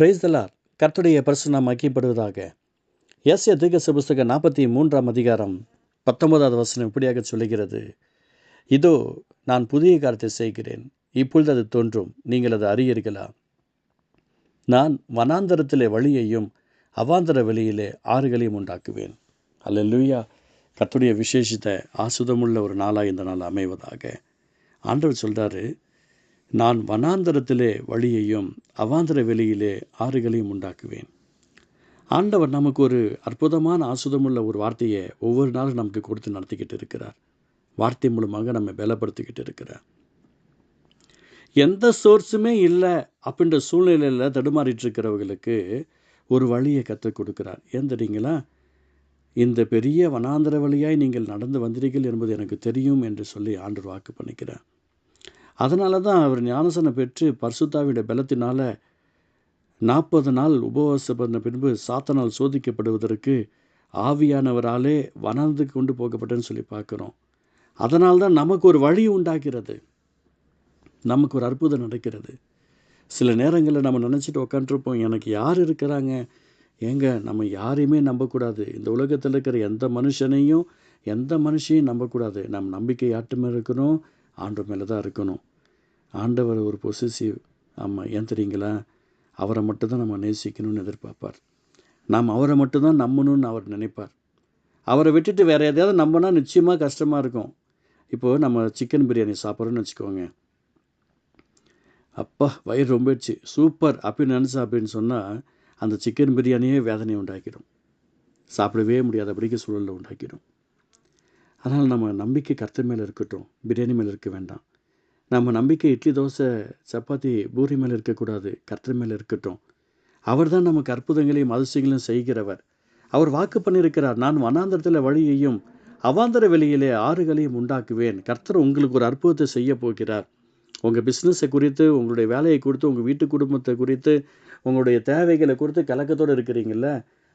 Price தலார் கர்த்துடைய பரிசுனம் மக்கிப்படுவதாக S தீர்க்கச புஸ்தகம் நாற்பத்தி மூன்றாம் அதிகாரம் பத்தொன்பதாவது வசனம் இப்படியாக சொல்லுகிறது. இதோ நான் புதிய காரியத்தை செய்கிறேன். இப்பொழுது அது தோன்றும். நீங்கள் அது அறியீர்களா? நான் வனாந்தரத்திலே வழியையும் அவாந்தர வெளியிலே ஆறுகளையும் உண்டாக்குவேன். அல்ல லூயா கத்துடைய விசேஷித்த ஆசுதமுள்ள ஒரு நாளாக இந்த நாள் அமைவதாக. ஆண்டவர் சொல்கிறாரு நான் வனாந்தரத்திலே வழியையும் அவாந்தர வெளியிலே ஆறுகளையும் உண்டாக்குவேன். ஆண்டவர் நமக்கு ஒரு அற்புதமான ஆசுதமுள்ள ஒரு வார்த்தையை ஒவ்வொரு நாளும் நமக்கு கொடுத்து நடத்திக்கிட்டு இருக்கிறார். வார்த்தை மூலமாக நம்ம பலப்படுத்திக்கிட்டு இருக்கிறார். எந்த சோர்ஸுமே இல்லை அப்படின்ற சூழ்நிலையில் தடுமாறிட்டு இருக்கிறவங்களுக்கு ஒரு வழியை கற்றுக் கொடுக்குறார். ஏன் தெரியுங்களா? இந்த பெரிய வனாந்தர வழியாய் நீங்கள் நடந்து வந்தீர்கள் என்பது எனக்கு தெரியும் என்று சொல்லி ஆண்டு வாக்கு பண்ணிக்கிறார். அதனால தான் அவர் ஞானசனம் பெற்று பர்சுத்தாவிட பலத்தினால் நாற்பது நாள் உபவாச பண்ண பின்பு சாத்தனால் சோதிக்கப்படுவதற்கு ஆவியானவராலே வனாந்துக்கு கொண்டு போகப்பட்டேன்னு சொல்லி பார்க்குறோம். அதனால்தான் நமக்கு ஒரு வழி உண்டாகிறது. நமக்கு ஒரு அற்புதம் நடக்கிறது. சில நேரங்களில் நம்ம நினச்சிட்டு உக்காண்டிருப்போம் எனக்கு யார் இருக்கிறாங்க? ஏங்க நம்ம யாரையுமே நம்பக்கூடாது. இந்த உலகத்தில் இருக்கிற எந்த மனுஷனையும் எந்த மனுஷையும் நம்பக்கூடாது. நம் நம்பிக்கை யாட்டுமே இருக்கணும் ஆண்டு மேலே தான் இருக்கணும். ஆண்டவர் ஒரு பொசிசிவ் ஆமாம் ஏன் தெரியுங்களா அவரை மட்டும்தான் நம்ம நேசிக்கணும்னு எதிர்பார்ப்பார். நாம் அவரை மட்டும்தான் நம்பணும்னு அவர் நினைப்பார். அவரை விட்டுட்டு வேறு எதையாவது நம்பினா நிச்சயமாக கஷ்டமாக இருக்கும். இப்போது நம்ம சிக்கன் பிரியாணி சாப்பிட்றோன்னு வச்சுக்கோங்க. அப்பா வயிறு ரொம்பிடுச்சு. சூப்பர் அப்படின்னு நினச்சா அப்படின்னு சொன்னால் அந்த சிக்கன் பிரியாணியே வேதனையை உண்டாக்கிடும். சாப்பிடவே முடியாதபடிக்கு சூழலில் உண்டாக்கிடும். அதனால் நம்ம நம்பிக்கை கர்த்தர் மேலே இருக்கட்டும். பிரியாணி மேலே இருக்க வேண்டாம். நம்ம நம்பிக்கை இட்லி தோசை சப்பாத்தி பூரி மேலே இருக்கக்கூடாது கர்த்தர் மேலே இருக்கட்டும். அவர் தான் நமக்கு அற்புதங்களையும் அதிசயங்களையும் செய்கிறவர். அவர் வாக்கு பண்ணியிருக்கிறார் நான் வனாந்தரத்தில் வழியையும் அவாந்தர வெளியிலே ஆறுகளையும் உண்டாக்குவேன். கர்த்தர் உங்களுக்கு ஒரு அற்புதத்தை செய்ய போகிறார். உங்கள் பிஸ்னஸை குறித்து உங்களுடைய வேலையை குறித்து உங்கள் வீட்டு குடும்பத்தை குறித்து உங்களுடைய தேவைகளை குறித்து கலக்கத்தோடு இருக்கிறீங்கள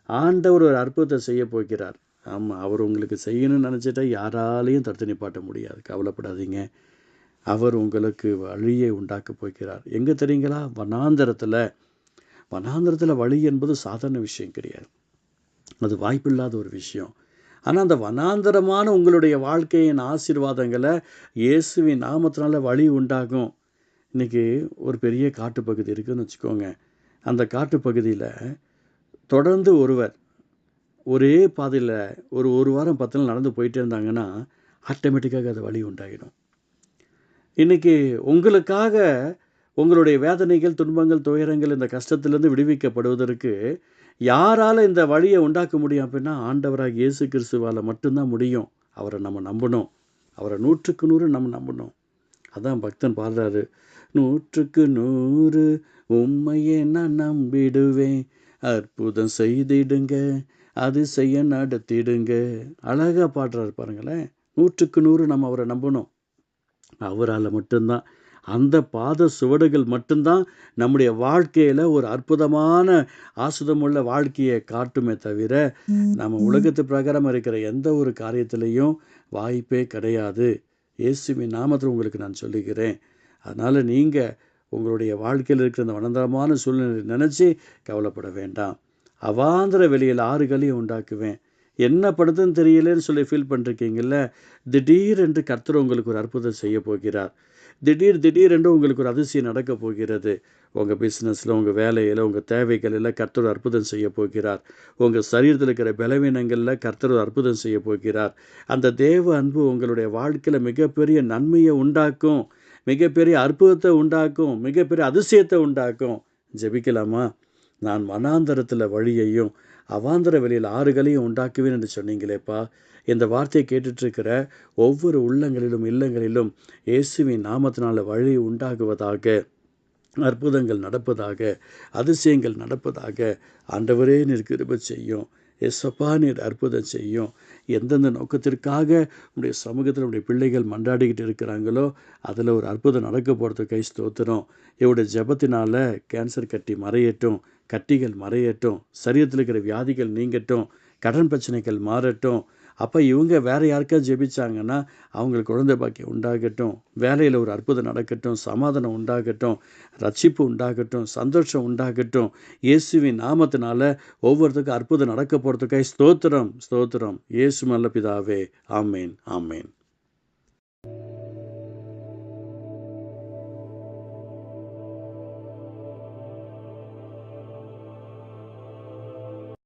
ஆண்டவர் ஒரு அற்புதத்தை செய்ய போகிறார். ஆமாம் அவர் உங்களுக்கு செய்யணும்னு நினச்சிட்டா யாராலையும் தடுத்து நிப்பாட்ட முடியாது. கவலைப்படாதீங்க. அவர் உங்களுக்கு வழியை உண்டாக்க போகிறார். எங்கே தெரியுங்களா? வனாந்தரத்தில். வனாந்தரத்தில் வழி என்பது சாதாரண விஷயம் கிடையாது. அது வாய்ப்பில்லாத ஒரு விஷயம். ஆனால் அந்த வனாந்தரமான உங்களுடைய வாழ்க்கையின் ஆசீர்வாதங்களை இயேசுவின் நாமத்தினால வழி உண்டாகும். இன்றைக்கி ஒரு பெரிய காட்டுப்பகுதி இருக்குதுன்னு வச்சுக்கோங்க. அந்த காட்டுப்பகுதியில் தொடர்ந்து ஒருவர் ஒரே பாதையில் ஒரு ஒரு வாரம் பத்து நாள் நடந்து போயிட்டே இருந்தாங்கன்னா ஆட்டோமேட்டிக்காக அது வழி உண்டாகிடும் இன்றைக்கி உங்களுக்காக உங்களுடைய வேதனைகள் துன்பங்கள் துயரங்கள் இந்த கஷ்டத்திலேருந்து விடுவிக்கப்படுவதற்கு யாரால் இந்த வழியை உண்டாக்க முடியும் அப்படின்னா ஆண்டவராக இயேசு கிறிஸ்துவால் மட்டும்தான் முடியும். அவரை நம்ம நம்பணும். அவரை நூற்றுக்கு நூறு நம்ம நம்பணும். அதான் பக்தன் பாடுறாரு. நூற்றுக்கு நூறு உண்மையே நான் நம்பிடுவேன். அற்புதம் செய்திடுங்க. அது செய்ய நடத்திடுங்க. அழகாக பாடுறாரு பாருங்களேன். நூற்றுக்கு நூறு நம்ம அவரை நம்பணும். அவரால் மட்டும்தான். அந்த பாத சுவடுகள் மட்டும்தான் நம்முடைய வாழ்க்கையில் ஒரு அற்புதமான ஆசுதமுள்ள வாழ்க்கையை காட்டுமே தவிர நம்ம உலகத்து பிரகாரம் இருக்கிற எந்த ஒரு காரியத்திலையும் வாய்ப்பே கிடையாது. இயேசுவின் நாமத்தில் உங்களுக்கு நான் சொல்லுகிறேன். அதனால் நீங்கள் உங்களுடைய வாழ்க்கையில் இருக்கிற அந்த வனந்தரமான சூழ்நிலை நினச்சி கவலைப்பட வேண்டாம். அவாந்திர வெளியில் ஆறுகளையும் உண்டாக்குவேன். என்ன படுதுன்னு தெரியலேன்னு சொல்லி ஃபீல் பண்ணிருக்கீங்கல்ல? திடீர் என்று கர்த்தர் உங்களுக்கு ஒரு அற்புதம் செய்ய போகிறார். திடீர் திடீரென்று உங்களுக்கு ஒரு அதிசயம் நடக்க போகிறது. உங்கள் பிஸ்னஸில் உங்கள் வேலையில் உங்கள் தேவைகளில் கர்த்தர் அற்புதம் செய்ய போகிறார். உங்கள் சரீரத்தில் இருக்கிற பலவீனங்களில் கர்த்தர் அற்புதம் செய்ய போகிறார். அந்த தேவ அன்பு உங்களுடைய வாழ்க்கையில் மிகப்பெரிய நன்மையை உண்டாக்கும் மிகப்பெரிய அற்புதத்தை உண்டாக்கும் மிகப்பெரிய அதிசயத்தை உண்டாக்கும். ஜெபிக்கலாமா? நான் வனாந்தரத்தில் வழியையும் அவாந்தர வெளியில் ஆறுகளையும் உண்டாக்குவேன் என்று சொன்னீங்களேப்பா. இந்த வார்த்தையை கேட்டுட்ருக்கிற ஒவ்வொரு உள்ளங்களிலும் இல்லங்களிலும் இயேசுவின் நாமத்தினால் வழி உண்டாகுவதாக அற்புதங்கள் நடப்பதாக அதிசயங்கள் நடப்பதாக ஆண்டவரே நீர் கிருப செய்யும். எசப்பா நீர் அற்புதம் செய்யும். எந்தெந்த நோக்கத்திற்காக உடைய சமூகத்தில் உடைய பிள்ளைகள் மன்றாடிக்கிட்டு இருக்கிறாங்களோ அதில் ஒரு அற்புதம் நடக்க போகிறது கை ஸ்தோத்திரம். இவருடைய ஜபத்தினால் கேன்சர் கட்டி மறையட்டும். கட்டிகள் மறையட்டும் சரீரத்தில் இருக்கிற வியாதிகள் நீங்கட்டும் கடன் பிரச்சனைகள் மாறட்டும் அப்போ இவங்க வேறு யாருக்காவது ஜெபிச்சாங்கன்னா அவங்களுக்கு குழந்தை பாக்கியம் உண்டாகட்டும் வேலையில் ஒரு அற்புதம் நடக்கட்டும் சமாதானம் உண்டாகட்டும் ரட்சிப்பு உண்டாகட்டும் சந்தோஷம் உண்டாகட்டும் இயேசுவின் நாமத்தினால ஒவ்வொருத்துக்கும் அற்புதம் நடக்க போகிறதுக்காய் ஸ்தோத்திரம் ஸ்தோத்திரம். இயேசு நல்ல பிதாவே ஆமேன் ஆமேன்.